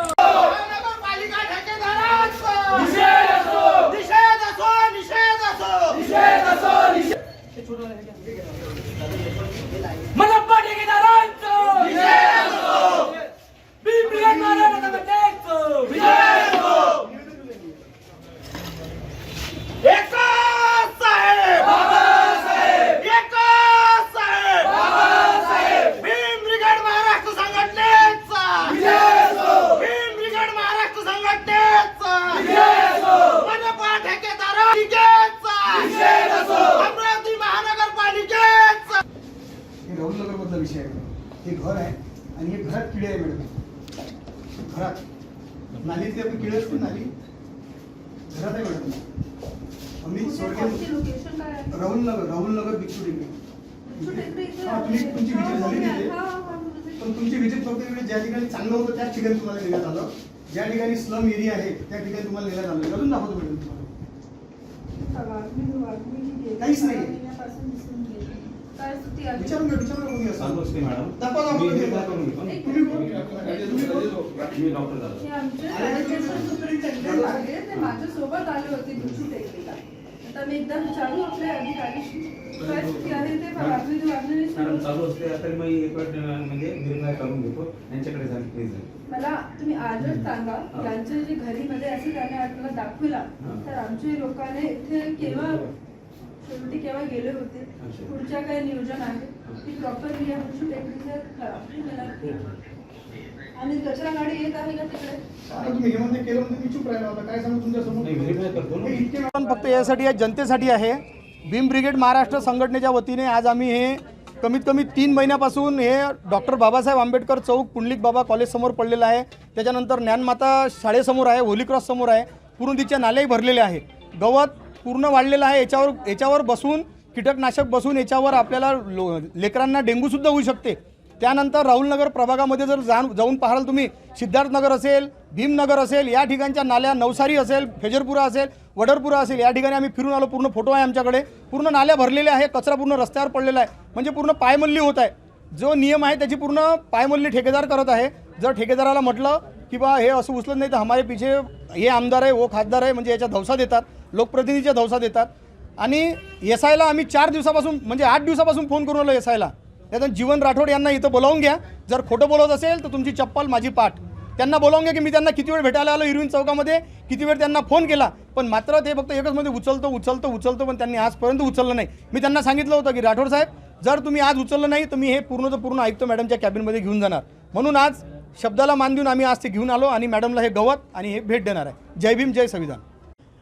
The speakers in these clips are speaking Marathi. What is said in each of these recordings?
महानगरपालिका ठेकेदारांचा निषेध असो निषेध असो मनप्पा ठेकेदारांचं बी ब्रिगेड महाराष्ट्राचं एकच साहेब एकच साहेब भीम ब्रिगेड महाराष्ट्र संघटनेचा भीम ब्रिगेड महाराष्ट्र संघटनेचा मनपा ठेकेदारांचा अमरावती महानगरपालिकेचा हे राहुल नगर मधला विषय आहे हे घर आहे आणि हे घरात किडे आहे मॅडम. घरात. नालीतली आपली किडे असते नाली? घरात आहे मॅडम. आम्ही स्वर्गीय राहुल नगर राहुल नगर भिक्षू टेकडी तुमची विजिट झाली तिथे. पण तुमची विजिट फक्त ज्या ठिकाणी चांगलं होतं त्याच ठिकाणी तुम्हाला नेण्यात आलं. ज्या ठिकाणी स्लम एरिया आहे त्या ठिकाणी तुम्हाला नेण्यात आलं. अजून दाखवतो मॅडम तुम्हाला. काहीच नाही. विचारून घ्या विचारून घ्या. कोणी असं चालू असते मॅडम. दाखवा, दाखवा, मी दाखवा. निर्णय करून घेतो ना. तुम्ही बोल. मी डॉक्टर झालो. माझ्यासोबत आले होते भिक्षू टेकडीला आता मी एकदा विचारू आपल्या अधिकारीशी. काय स्थिती आहे ते बातमी मॅडम वाचण्याची चालू असते. आता मी एक वेळ म्हणजे निर्णय करून घेतो. यांच्याकडे जाईल प्लीज मला तुम्ही आजच सांगा हा. यांचे जे घरीमध्ये असे त्याने आपल्याला दाखविला. तर आमचे लोकांनी इथे केव्हा शेवटी केव्हा गेले होते. पुढच्या काय नियोजन आहे? ती प्रॉपर या भिक्षू टेकडीचे खराब मला आणि कचरा गाडी येत आहे का तिकडे? हे म्हणजे मी चूप राहिला होता काय सांगू तुमच्यासमोर? नाही व्हेरीफाय करतो ना. हे इतके पण फक्त यासाठी जनतेसाठी आहे. भीम ब्रिगेड महाराष्ट्र संघटनेच्या वतीने आज आम्ही हे कमीत कमी तीन महिन्यापासून हे डॉक्टर बाबासाहेब आंबेडकर चौक पुंडलिक बाबा कॉलेजसमोर पडलेलं आहे. त्याच्यानंतर ज्ञानमाता शाळेसमोर आहे होली क्रॉस समोर आहे. पूर्ण तिच्या नाल्याही भरलेले आहे. गवत पूर्ण वाढलेलं आहे. याच्यावर याच्यावर बसून कीटकनाशक बसून याच्यावर आपल्याला लो लेकरांना डेंग्यूसुद्धा होऊ शकते. त्यानंतर राहुलनगर प्रभागामध्ये जर जाण जाऊन पाहाल तुम्ही सिद्धार्थनगर असेल भीमनगर असेल या ठिकाणच्या नाल्या नवसारी असेल फेजरपुरा असेल वडरपुरा असेल या ठिकाणी आम्ही फिरून आलो पूर्ण फोटो आहे आमच्याकडे. पूर्ण नाल्या भरलेल्या आहे कचरा पूर्ण रस्त्यावर पडलेला आहे. म्हणजे पूर्ण पायमल्ली होत आहे. जो नियम आहे त्याची पूर्ण पायमल्ली ठेकेदार करत आहे. जर ठेकेदाराला म्हटलं की बा हे असं उचलत नाही तर हमारे पिछे हे आमदार आहे वो खासदार आहे म्हणजे याच्या धवसा देतात लोकप्रतिनिधीच्या धवसा देतात. आणि एस आयला आम्ही चार दिवसापासून म्हणजे आठ दिवसापासून फोन करून आलो एस आयला त्यातून जीवन राठोड यांना इथं बोलावून घ्या. जर खोटं बोलत असेल तर तुमची चप्पल माझी पाठ. त्यांना बोलावून घ्या की मी त्यांना किती वेळ भेटायला आलो इरविन चौकामध्ये किती वेळ त्यांना फोन केला. पण मात्र ते फक्त एकच मध्ये उचलतो उचलतो उचलतो पण त्यांनी आजपर्यंत उचललं नाही. मी त्यांना सांगितलं होतं की राठोड साहेब जर तुम्ही आज उचललं नाही तर मी हे पूर्णचं पूर्ण आयुक्त मॅडमच्या कॅबिनमध्ये घेऊन जाणार. म्हणून आज शब्दाला मान देऊन आम्ही आज ते घेऊन आलो आणि मॅडमला हे गवत आणि हे भेट देणार आहे. जय भीम जय संविधान.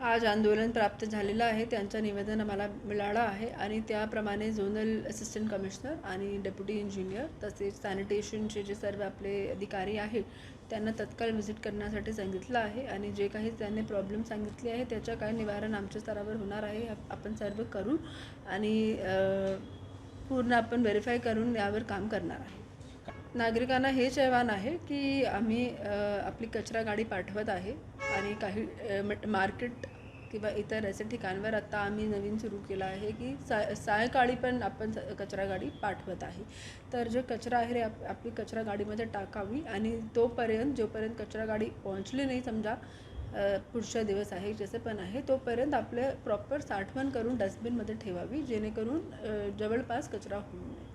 आज आंदोलन प्राप्त झालेलं आहे. त्यांचं निवेदन आम्हाला मिळालं आहे आणि त्याप्रमाणे झोनल असिस्टंट कमिशनर आणि डेप्युटी इंजिनियर तसेच सॅनिटेशनचे जे सर्व आपले अधिकारी आहेत त्यांना तत्काळ व्हिजिट करण्यासाठी सांगितलं आहे आणि जे काही त्यांनी प्रॉब्लेम सांगितले आहे त्याच्या काय निवारण आमच्या स्तरावर होणार आहे आपण सर्व करू आणि पूर्ण आपण व्हेरीफाय करून यावर काम करणार आहे. नागरिकांना हेच आव्हान आहे की आम्ही आपली कचरा गाडी पाठवत आहे आणि काही मट- मार्केट किंवा इतर असे ठिकाणवर आता आम्ही नवीन सुरू केलं आहे की साय सायंकाळी पण आपण कचरा गाडी पाठवत आहे. तर जे कचरा आहे आप आपली कचरा गाडीमध्ये टाकावी आणि तोपर्यंत जोपर्यंत कचरा गाडी पोहोचली नाही समजा पुढचा दिवस आहे जसे पण आहे तोपर्यंत आपले प्रॉपर साठवण करून डस्टबिनमध्ये ठेवावी जेणेकरून जवळपास कचरा होऊ नये.